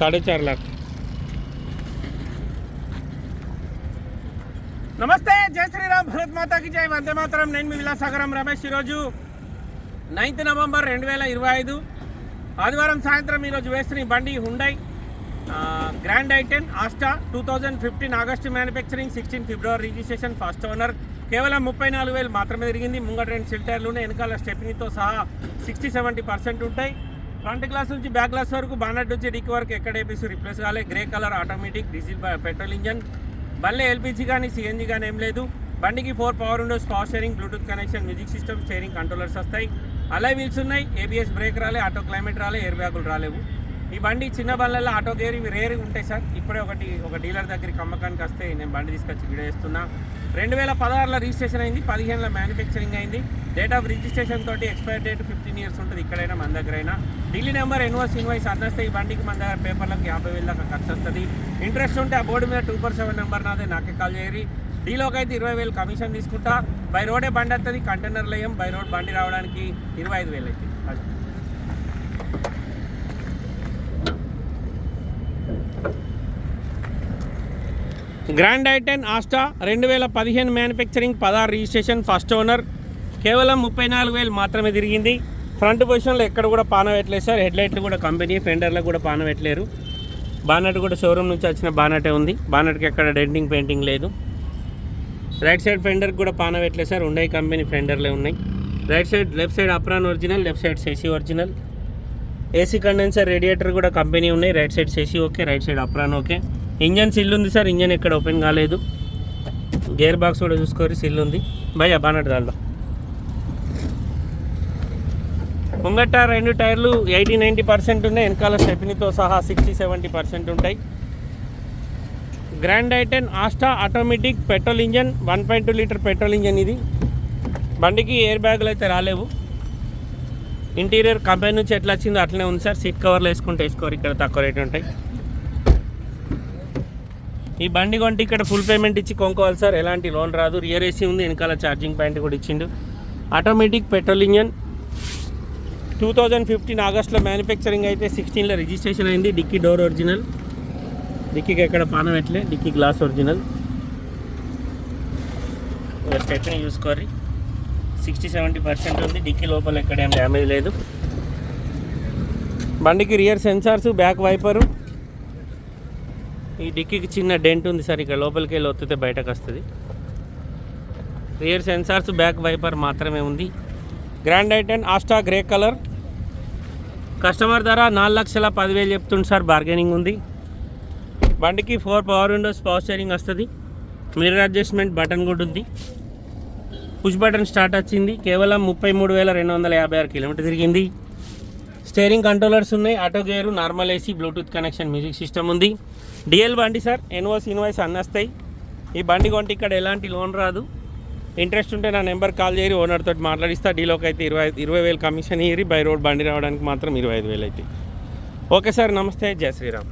साढ़े चार लाख నమస్తే జై శ్రీరామ్ భరత్ మాతాకి జై వందే మాతరం నేను మీ విలాసాగరం రమేష్ ఈరోజు నైన్త్ నవంబర్ రెండు వేల ఇరవై ఐదు ఆదివారం సాయంత్రం ఈరోజు వేస్తున్న ఈ బండి Hyundai grand i ten Asta two thousand fifteen August manufacturing sixteen February registration first owner కేవలం ముప్పై నాలుగు వేలు మాత్రమే తిరిగింది ముంగట రెండు సిల్ టైర్లు ఉన్నాయి వెనకాల స్టెప్నీతో సహా సిక్స్టీ సెవెంటీ పర్సెంట్ ఉంటాయి ఫ్రంట్ గ్లాస్ నుంచి బ్యాక్ గ్లాస్ వరకు బానట్ నుంచి డిక్ వరకు ఎక్కడ ఏపీసీ రిప్లేస్ కాలే. Grey colour automatic diesel petrol engine. బండి ఎల్పిజి కానీ సిఎన్జి కానీ ఏం లేదు. బండికి four power windows power steering Bluetooth connection music system steering controllers వస్తాయి. అలా వీల్స్ ఉన్నాయి ఏబిఎస్ బ్రేక్ రాలే ఆటో క్లైమేట్ రాలే ఎయిర్ బ్యాగులు రాలేవు. ఈ బండి చిన్న బండ్లలో ఆటో గేర్ ఇవి రేర్ ఉంటాయి సార్. ఇప్పుడే ఒకటి ఒక డీలర్ దగ్గరికి అమ్మకానికి వస్తే నేను బండి తీసుకొచ్చి వీడియో చేస్తున్నా. రెండు వేల పదహారులో రిజిస్ట్రేషన్ అయింది పదిహేనులో మ్యానుఫ్యాక్చరింగ్ అయింది. డేట్ ఆఫ్ రిజిస్ట్రేషన్ తోటి ఎక్స్పైర్ డేట్ ఫిఫ్టీన్ ఇయర్స్ ఉంటుంది ఇక్కడైనా మన దగ్గరైనా. ఢిల్లీ నెంబర్ ఎన్ఓస్ ఇన్వాయిస్ అందిస్తే ఈ బండికి మన దగ్గర పేపర్లకు యాభై వేల దాకా ఖర్చు వస్తుంది. ఇంట్రెస్ట్ ఉంటే ఆ బోర్డు మీద టూ ఫోర్ సెవెన్ నెంబర్ నాదే నాకే కాల్ చేయరి డీలోకి అయితే ఇరవై వేలు కమిషన్ తీసుకుంటా. బై రోడే బండి వస్తుంది కంటైనర్లు వేయం బై రోడ్ బండి రావడానికి ఇరవై ఐదు వేలు అవుతుంది గ్రాండ్ ఐటెన్ ఆస్టా రెండు వేల పదిహేను మ్యానుఫ్యాక్చరింగ్ పదహారు రిజిస్ట్రేషన్ ఫస్ట్ ఓనర్ కేవలం ముప్పై నాలుగు వేలు మాత్రమే తిరిగింది. ఫ్రంట్ పొజిషన్లో ఎక్కడ కూడా పాన పెట్టలేదు సార్. హెడ్లైట్లు కూడా కంపెనీ ఫెండర్లకు కూడా పాన పెట్టలేరు. బానట్ కూడా షోరూమ్ నుంచి వచ్చిన బానటే ఉంది. బానట్కి ఎక్కడ డెంటింగ్ పెయింటింగ్ లేదు. రైట్ సైడ్ ఫెండర్కి కూడా పాన పెట్టలేదు సార్. ఉండే కంపెనీ ఫెండర్లే ఉన్నాయి. Right side left side apron original left side chassis original. AC condenser radiator కూడా కంపెనీ ఉన్నాయి. Right side chassis okay right side apron okay. Engine seal ఉంది సార్. ఇంజన్ ఎక్కడ ఓపెన్ కాలేదు. గేర్ బాక్స్ కూడా చూసుకోరు సిల్ ఉంది. భయ్యా బానట్ దాంట్లో ముంగట రెండు టైర్లు ఎయిటీ నైంటీ పర్సెంట్ ఉన్నాయి వెనకాల స్టెప్నీతో సహా సిక్స్టీ సెవెంటీ పర్సెంట్ ఉంటాయి. Grand i ten Asta automatic petrol engine one point two litre petrol engine ఇది. బండికి ఎయిర్ బ్యాగులు అయితే రాలేవు. ఇంటీరియర్ కంపెనీ నుంచి ఎట్లా వచ్చిందో అట్లనే ఉంది సార్. సీట్ కవర్లు వేసుకుంటే వేసుకోరు ఇక్కడ తక్కువ రేట్ ఉంటాయి. ఈ బండి కొంటే ఇక్కడ ఫుల్ పేమెంట్ ఇచ్చి కొనుక్కోవాలి సార్. ఎలాంటి లోన్ రాదు. రియర్ ఏసీ ఉంది వెనకాల ఛార్జింగ్ పాయింట్ కూడా ఇచ్చిండు. Automatic petrol engine two thousand fifteen ఆగస్ట్లో మ్యానుఫ్యాక్చరింగ్ అయితే సిక్స్టీన్లో రిజిస్ట్రేషన్ అయింది. Dicky door original. డిక్కీకి ఎక్కడ పానం ఎట్లే? Dickey glass original. స్టెప్ని చూసుకోరి సిక్స్టీ సెవెంటీ పర్సెంట్ ఉంది. డిక్కీ లోపల ఎక్కడ ఏం డ్యామేజ్ లేదు. బండికి రియర్ సెన్సార్స్ బ్యాక్ వైపరు. ఈ డిక్కీకి చిన్న డెంట్ ఉంది సార్. ఇక్కడ లోపలికి వెళ్ళి ఒత్తితే బయటకు వస్తుంది. రియర్ సెన్సార్స్ బ్యాక్ వైపర్ మాత్రమే ఉంది. Grand i ten Asta grey colour. Customer ధర నాలుగు లక్షల పదివేలు చెప్తుంది సార్ బార్గెనింగ్ ఉంది. బండికి four power windows power steering వస్తుంది. మిర్రర్ అడ్జస్ట్మెంట్ బటన్ కూడా ఉంది. పుష్ బటన్ స్టార్ట్ వచ్చింది. కేవలం ముప్పై మూడు వేల రెండు వందల యాభై ఆరు కిలోమీటర్ తిరిగింది. స్టీరింగ్ కంట్రోలర్స్ ఉన్నాయి. Auto gear normal AC Bluetooth connection music system ఉంది. డిఎల్ బండి సార్ ఎన్ఓస్ ఇన్వాయిస్ అన్నీ వస్తాయి. ఈ బండి కొంటే ఇక్కడ ఎలాంటి లోన్ రాదు. ఇంట్రెస్ట్ ఉంటే నా నెంబర్ కాల్ చేయరు ఓనర్ తోటి మాట్లాడిస్తా. డీలోకి అయితే ఇరవై ఇరవై వేలు కమిషన్ ఇయ్యి బై రోడ్ బండి రావడానికి మాత్రం ఇరవై ఐదు వేలు అయితే. ఓకే సార్ నమస్తే. జై శ్రీరామ్.